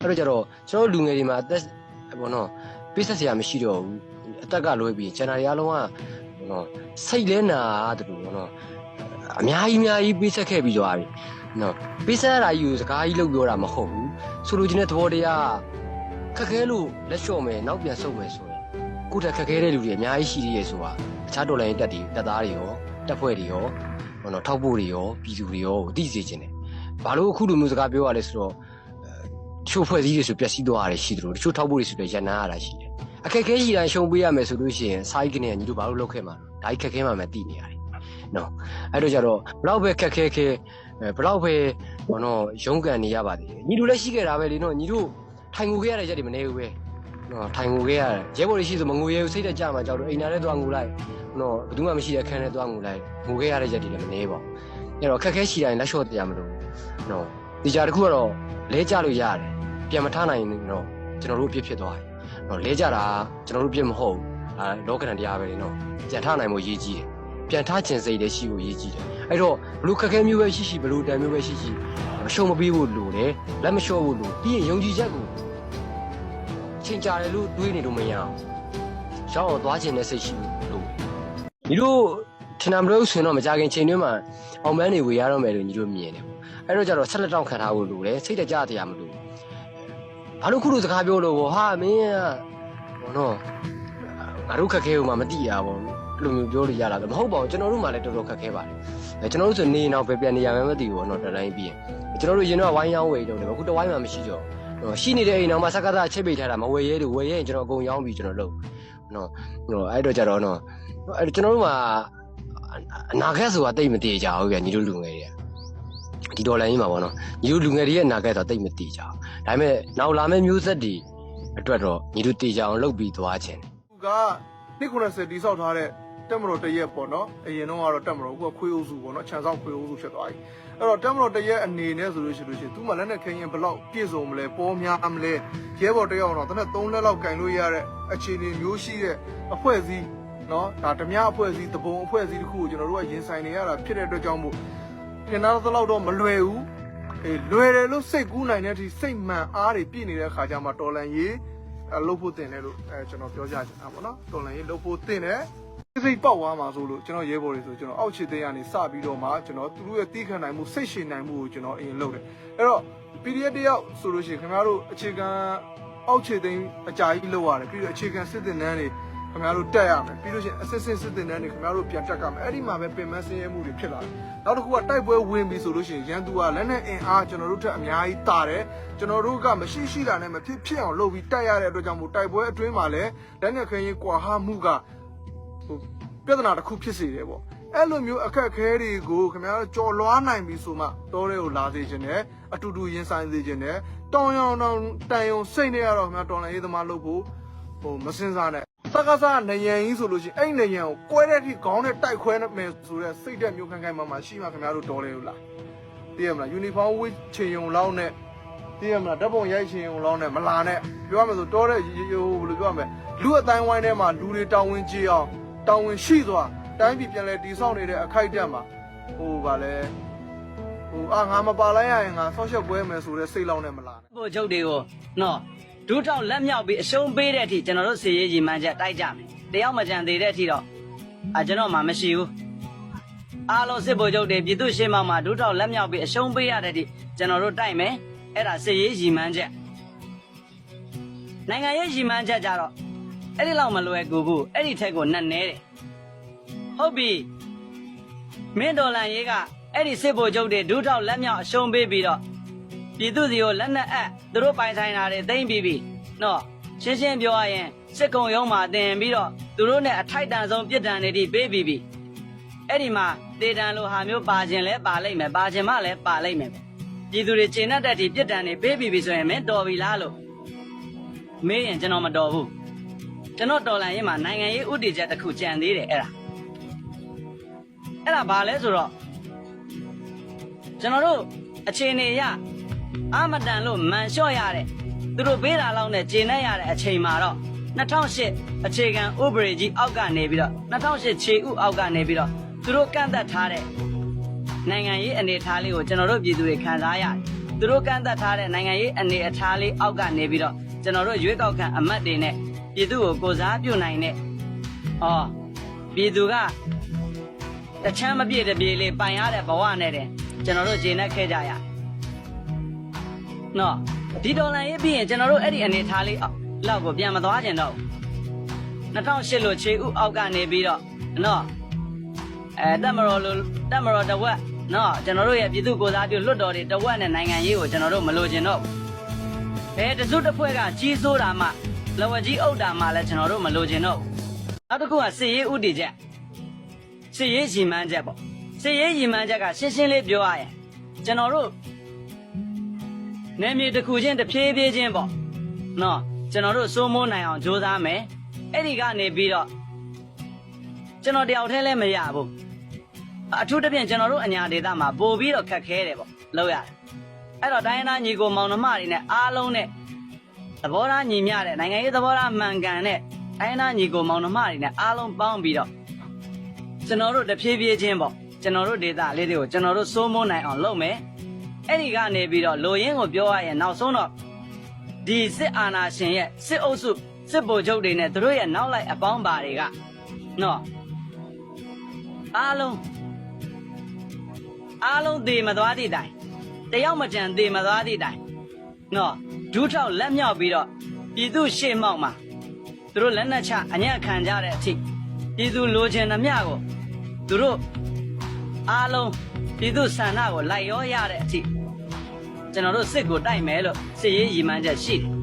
အဲ့တော့ကျတော့ကျွန်တော်တို့လူငယ်တွေမှာအသက်ဘောနော်ပေးဆက်စရာမရှိတော့ဘူးအသက်ကလွဲပြီးကျန်တာတွေအားလုံးကဘောနော်စိတ်လဲနာတူဘောနော်အများကြီးအများကြီးပေးဆက်ခဲ့ပြီးသွားပြီနော်ပေးဆက်ရတာယူစကားကြီးလုပ်ပြောတာမဟုတ်ဘူးဆိုလိုချင်တဲ့သဘောတရားခက်ခဲလို့လက်လျှော့မယ်နောက်ပြန်ဆုတ်မယ်ဆိုရင်ကိုယ့်တက်ခက်ခဲတဲ့လူတွေအများကြီးရှိသေးရဲ့ဆိုတာအခြားတော်လိုင်းတက်တွေတက်သားတွေရောတက်ဖွဲ့တွေရောဘောနော်ထောက်ဖို့တွေရောပြည်သူတွေရောကိုသိစေချင်တယ်ဘာလို့အခုလိုမျိုးစကားပြောရလဲဆိုတော့တ ချို့ဖွဲ့စည်းတွေဆိုပျက်စီးသွားရတယ်ရှိတယ်လို့တချို့ထောက်ဖို့တွေဆိုတော့ရန်နာရတာရှိတယ်အခက်ခဲရှိတိုင်းရှုံပေးရမယ်ဆိုလို့ရှိရင်စာရေးကနေညီတို့ဘာလို့လုပ်ခဲ့မှာလဲဒါကြီးခက်ခဲမှမယ်သိနေရတယ်နော်အဲ့တော့ကြတော့ဘလောက်ပဲခက်ခဲခဲအဲဘလောက်ပဲဘောနော်ရုန်းကန်နေရပါသေးတယ်ညီတို့လည်းရှိခဲ့တာပဲလေနော်ညီတို့ထိုင်ငူခဲ့ရတဲ့ရက်တွေမနေဘူးပဲနော်ထိုင်ငူခဲ့ရတယ်ရဲဘော်တွေရှိဆိုမငူရဲဘူးစိတ်တက်ကြမှာကြောက်တော့အိမ်နာထဲသွားငူလိုက်နော်ဘယ်သူမှမရှိတဲ့ခန်းထဲသွားငူလိုက်ငူခဲ့ရတဲ့ရက်တွေလည်းမနေပါဘူးအဲ့တော့ခက်ခဲရှိတိုင်းလက်လျှော့တရားမလို့နော်ဒီကြတစ်ခုကတော့လဲကြလို့ရတယ် ပြန်မထားနိုင်ရင်တော့ကျွန်တော်တို့အပြစ်ဖြစ်သွားတယ်။နော်လဲကြတာကျွန်တော်တို့အပြစ်မဟုတ်ဘူး။ဒါလောကရန်တရားပဲလေနော်။ပြန်ထားနိုင်ဖို့ရည်ကြီးတယ်။ပြန်ထားခြင်းစိတ်လည်းရှိဖို့ရည်ကြီးတယ်။အဲ့တော့ဘလူခက်ခဲမျိုးပဲရှိရှိဘလူတန်မျိုးပဲရှိရှိမရှုံမပြီးဖို့လိုတယ်။လက်မလျှော့ဖို့လိုပြီးရင်ယုံကြည်ချက်ကိုချိန်ကြတယ်လို့တွေးနေလို့မရအောင်။ရှောင်းအောင်သွားခြင်းနဲ့စိတ်ရှိဖို့လိုတယ်။ညီတို့ထင်တာမလို့ဆိုရင်တော့မကြခင်ချိန်တွင်းမှာအောင်ပန်းတွေဝေရတော့မယ်လို့ညီတို့မြင်တယ်ပေါ့။အဲ့တော့ကျတော့ဆက်လက်တောင့်ခံထားဖို့လိုတယ်။စိတ်တကြတရားမလို ဘူးဘာလို့ခုလိုစကားပြောလို့ဘောဟာမင်းကဘောနော်ငါတို့ခက်ခဲဦးမှာမတိရပါဘူးအဲ့လိုမျိုးပြောလို့ရတာလည်းမဟုတ်ပါဘူးကျွန်တော်တို့မှလည်းတော်တော်ခက်ခဲပါတယ်အဲကျွန်တော်တို့ဆိုနေနောက်ပဲပြန်နေရမယ်မသိဘူးဘောနော်တတိုင်းပြီးရင်ကျွန်တော်တို့ရင်တော့ဝိုင်းရောင်းဝယ်တော့တယ်အခုတဝိုင်းမှမရှိတော့နော်ရှိနေတဲ့အိမ်နောက်မှာစကားသားချိတ်ပိတ်ထားတာမဝယ်ရဲလို့ဝယ်ရဲရင်ကျွန်တော်အကုန်ရောင်းပြီးကျွန်တော်လုပ်နော်နော်အဲ့တော့ကြတော့နော်အဲ့ကျွန်တော်တို့မှာအနာဂတ်ဆိုတာတိတ်မတည်ကြဘူးဗျညီတို့လူငယ်တွေက ဒီဒေါ်လာကြီးမှာပေါ့နော်ညီတို့လူငယ်တွေရဲ့အနာဂတ်ဆိုတာတိတ်မတည်ကြဘူးဒါပေမဲ့နောက်လာမယ့်မျိုးဆက်တွေအတွက်တော့ညီတို့တေချာအောင်လုပ်ပြီးသွားခြင်းသူကနှစ်90တိဆောက်ထားတဲ့တက်မတော်တရက်ပေါ့နော်အရင်တော့ကတော့တက်မတော်အခုကခွေးအုပ်စုပေါ့နော်ခြံဆောင်ခွေးအုပ်စုဖြစ်သွားပြီအဲ့တော့တက်မတော်တရက်အနေနဲ့ဆိုလို့ရှိလို့ရှိရင်သူမှလက်နဲ့ခင်းရင်ဘယ်လောက်ပြည့်စုံမလဲပေါ်များမလဲရဲဘော်တယောက်တော့တနက်3လက်လောက်ကင်လို့ရတဲ့အခြေအနေမျိုးရှိတဲ့အဖွဲ့အစည်းနော်ဒါဓမြအဖွဲ့အစည်းတပုံအဖွဲ့အစည်းတစ်ခုကိုကျွန်တော်တို့ကရင်ဆိုင်နေရတာဖြစ်တဲ့အတွက်ကြောင့်မို့ ထင်သားသလောက်တော့မလွယ်ဘူးအေးလွယ်တယ်လို့စိတ်ကူးနိုင်တဲ့အထိစိတ်မှန်အားတွေပြည့်နေတဲ့အခါကျမှတော်လန်ရေးအဲလှုပ်ဖို့တင်တယ်လို့အဲကျွန်တော်ပြောကြချင်တာပေါ့နော်တော်လည်းလှုပ်ဖို့တင်တယ်စိတ်ပေါက်သွားမှာဆိုလို့ကျွန်တော်ရဲဘော်တွေဆိုကျွန်တော်အောက်ခြေသိမ်းကနေစပြီးတော့မှကျွန်တော်သူတို့ရဲ့တီးခံနိုင်မှုစိတ်ရှင်နိုင်မှုကိုကျွန်တော်အရင်လုပ်တယ်အဲ့တော့ PDF တယောက်ဆိုလို့ရှိရင်ခင်ဗျားတို့အခြေခံအောက်ခြေသိမ်းအကြာကြီးလုပ်ရတယ်ပြီးတော့အခြေခံစစ်တင်တန်းတွေ ခင်ဗျားတို့တက်ရမယ်ပြီးလို့ရှိရင် assistant စစ်တင်တန်းတွေခင်ဗျားတို့ပြန်တက်ကြမယ်အဲ့ဒီမှာပဲပင်မဆင်းရဲမှုတွေဖြစ်လာတယ်နောက်တစ်ခုကတိုက်ပွဲဝင်ပြီဆိုလို့ရှိရင်ရန်သူကလက်နဲ့အင်အားကျွန်တော်တို့ထက်အများကြီးတာတယ်ကျွန်တော်တို့ကမရှိရှိတာနဲ့မဖြစ်ဖြစ်အောင်လုပ်ပြီးတိုက်ရတဲ့အတွက်ကြောင့်မို့တိုက်ပွဲအတွင်းမှာလည်းလက်နဲ့ခရင်ကွာဟမှုကဟိုပြဿနာတစ်ခုဖြစ်စေတယ်ပေါ့အဲ့လိုမျိုးအခက်အခဲတွေကိုခင်ဗျားတို့ကြော်လွားနိုင်ပြီဆိုမှတောတွေကိုလာစေခြင်းနဲ့အတူတူရင်ဆိုင်စေခြင်းနဲ့တောင်းရောင်တောင်းတန်ယုံစိတ်နဲ့ရတော့ခင်ဗျားတော်လည်းရေးသမားလုပ်ဖို့ဟိုမစင်စားနဲ့ သက္ကစနယံကြီးဆိုလို့ရှိရင်အဲ့နယံကိုကွဲတဲ့အထိခေါင်းနဲ့တိုက်ခွဲမယ်ဆိုတဲ့စိတ်သက်မျိုးခိုင်ခိုင်မာမာရှိမှခင်ဗျားတို့တော်လေလို့လားသိရမလားယူနီဖောင်းဝတ်ချင်ယုံလောက်နဲ့သိရမလားဓာတ်ပုံရိုက်ချင်ယုံလောက်နဲ့မလာနဲ့ပြောရမယ်ဆိုတော်တဲ့ဟိုဘယ်လိုပြောရမလဲလူအတိုင်းဝိုင်းထဲမှာလူတွေတောင်းဝင်ကြည့်အောင်တောင်းဝင်ရှိသွားတိုင်းပြည်ပြန်လဲတည်ဆောက်နေတဲ့အခိုက်အတန့်မှာဟိုဗာလဲဟိုအာငါမပါလိုက်ရရင်ငါဆောက်ရှက်ပွဲမယ်ဆိုတဲ့စိတ်လောက်နဲ့မလာနဲ့ပို့ချုပ်တွေကိုနော် ဒူးထောက်လက်မြောက်ပြီးအရှုံးပေးတဲ့အထိကျွန်တော်တို့စီရေးကြီးမှန်းချက်တိုက်ကြမယ်တယောက်မကြံသေးတဲ့အထိတော့အကျွန်တော်မှမရှိဘူးအားလုံးစစ်ပို့ချုပ်တွေပြည်သူရှင်းမောင်မှာဒူးထောက်လက်မြောက်ပြီးအရှုံးပေးရတဲ့အထိကျွန်တော်တို့တိုက်မယ်အဲ့ဒါစီရေးကြီးမှန်းချက်နိုင်ငံရေးကြီးမှန်းချက်ကြတော့အဲ့ဒီလောက်မလွယ်ကူဘူးအဲ့ဒီထက်ကိုနက်နဲတယ်ဟုတ်ပြီမင်းဒေါ်လန်ရေးကအဲ့ဒီစစ်ပို့ချုပ်တွေဒူးထောက်လက်မြောက်အရှုံးပေးပြီးတော့ ပြည်သူစီကိုလက်နက်အပ်သူတို့ပိုင်ဆိုင်တာတွေသိမ့်ပြီးပြီနော်ရှင်းရှင်းပြောရရင်စစ်ကုံရုံးမှာတင်ပြီးတော့သူတို့နဲ့အထိုက်တန်ဆုံးပြစ်ဒဏ်တွေတိပေးပြီးပြီအဲ့ဒီမှာတေတံလိုဟာမျိုးပါခြင်းလဲပါလိမ့်မယ်ပါခြင်းမလဲပါလိမ့်မယ်ပြည်သူတွေကျင့်တတ်တဲ့ဒီပြစ်ဒဏ်တွေပေးပြီးပြီဆိုရင်မင်းတော်ပြီလားလို့မေးရင်ကျွန်တော်မတော်ဘူးကျွန်တော်တော်လန်ရင်မှာနိုင်ငံရေးဥတီချက်တစ်ခုကြံသေးတယ်အဲ့ဒါအဲ့ဒါဘာလဲဆိုတော့ကျွန်တော်တို့အခြေအနေအရ အမတန်လို့မန်လျှော့ရတဲ့သူတို့ပေးတာလောက်နဲ့ဂျင်းနဲ့ရတဲ့အချိန်မှာတော့2008အခြေခံဥပဒေကြီးအောက်ကနေပြီးတော့2008ခြေဥအောက်ကနေပြီးတော့သူတို့ကန့်သက်ထားတဲ့နိုင်ငံရေးအနေအထားလေးကိုကျွန်တော်တို့ပြည်သူတွေခံစားရတယ်သူတို့ကန့်သက်ထားတဲ့နိုင်ငံရေးအနေအထားလေးအောက်ကနေပြီးတော့ကျွန်တော်တို့ရွေးကောက်ခံအမတ်တွေနဲ့ပြည်သူကိုကိုစားပြုနိုင်တဲ့ဩပြည်သူကတချမ်းမပြည့်တဲ့ပြည်လေးပိုင်ရတဲ့ဘဝနဲ့တဲ့ကျွန်တော်တို့ဂျင်းနဲ့ခဲ့ကြရ နော်ဒီဒေါ်လာရေးပြီးရင်ကျွန်တော်တို့အဲ့ဒီအနေအထားလေးအောက်လောက်ကိုပြန်မသွားကျင်တော့ဘူး2008လို့ခြေဥအောက်ကနေပြီးတော့နော်အဲတက်မတော်လိုတက်မတော်တဝက်နော်ကျွန်တော်တို့ရဲ့ပြည်သူကိုယ်စားပြုလွတ်တော်တွေတဝက်နဲ့နိုင်ငံရေးကိုကျွန်တော်တို့မလိုချင်တော့ဘူးဘယ်တစုတစ်ဖွဲ့ကကြီးစိုးတာမှလဝကြီးအုပ်တာမှလည်းကျွန်တော်တို့မလိုချင်တော့ဘူးနောက်တစ်ခုကစစ်ရေးဥတီချက်စစ်ရေးရီမန်းချက်ပေါ့စစ်ရေးရီမန်းချက်ကရှင်းရှင်းလေးပြောရရင်ကျွန်တော်တို့ နယ်မြေတစ်ခုချင်းတစ်ဖြည်းဖြည်းချင်းပေါ့နော်ကျွန်တော်တို့စိုးမိုးနိုင်အောင်ကြိုးစားမယ်အဲ့ဒီကနေပြီးတော့ကျွန်တော်တယောက်တည်းလည်းမရဘူးအထူးသဖြင့်ကျွန်တော်တို့အညာဒေသမှာပို့ပြီးတော့ခက်ခဲတယ်ပေါ့လောက်ရတယ်အဲ့တော့တိုင်းရင်းသားညီကိုမောင်နှမတွေနဲ့အားလုံးနဲ့သဘောထားညီမျှတဲ့နိုင်ငံရေးသဘောထားမှန်ကန်တဲ့တိုင်းရင်းသားညီကိုမောင်နှမတွေနဲ့အားလုံးပေါင်းပြီးတော့ကျွန်တော်တို့တဖြည်းဖြည်းချင်းပေါ့ကျွန်တော်တို့ဒေသလေးတွေကိုကျွန်တော်တို့စိုးမိုးနိုင်အောင်လုပ်မယ် အဲ့ဒီကနေပြီးတော့လိုရင်းကိုပြောရရင်နောက်ဆုံးတော့ဒီစစ်အာဏာရှင်ရဲ့စစ်အုပ်စုစစ်ဗိုလ်ချုပ်တွေနဲ့သူတို့ရဲ့နောက်လိုက်အပေါင်းပါတွေကနော်အားလုံးအားလုံးသေမသွားသည့်တိုင်တယောက်မကြံသေမသွားသည့်တိုင်နော်ဒူးထောက်လက်မြောက်ပြီးတော့ပြည်သူရှေ့မှောက်မှာသူတို့လက်နက်ချအညံ့ခံကြတဲ့အထိပြည်သူလိုချင်သမျှကိုသူတို့အားလုံးပြည်သူဆန္ဒကိုလိုက်ရောရတဲ့အထိ ကျွန်တော်တို့စစ်ကိုတိုက်မယ်လို့စစ်ရေးရည်မှန်းချက်ရှိတယ်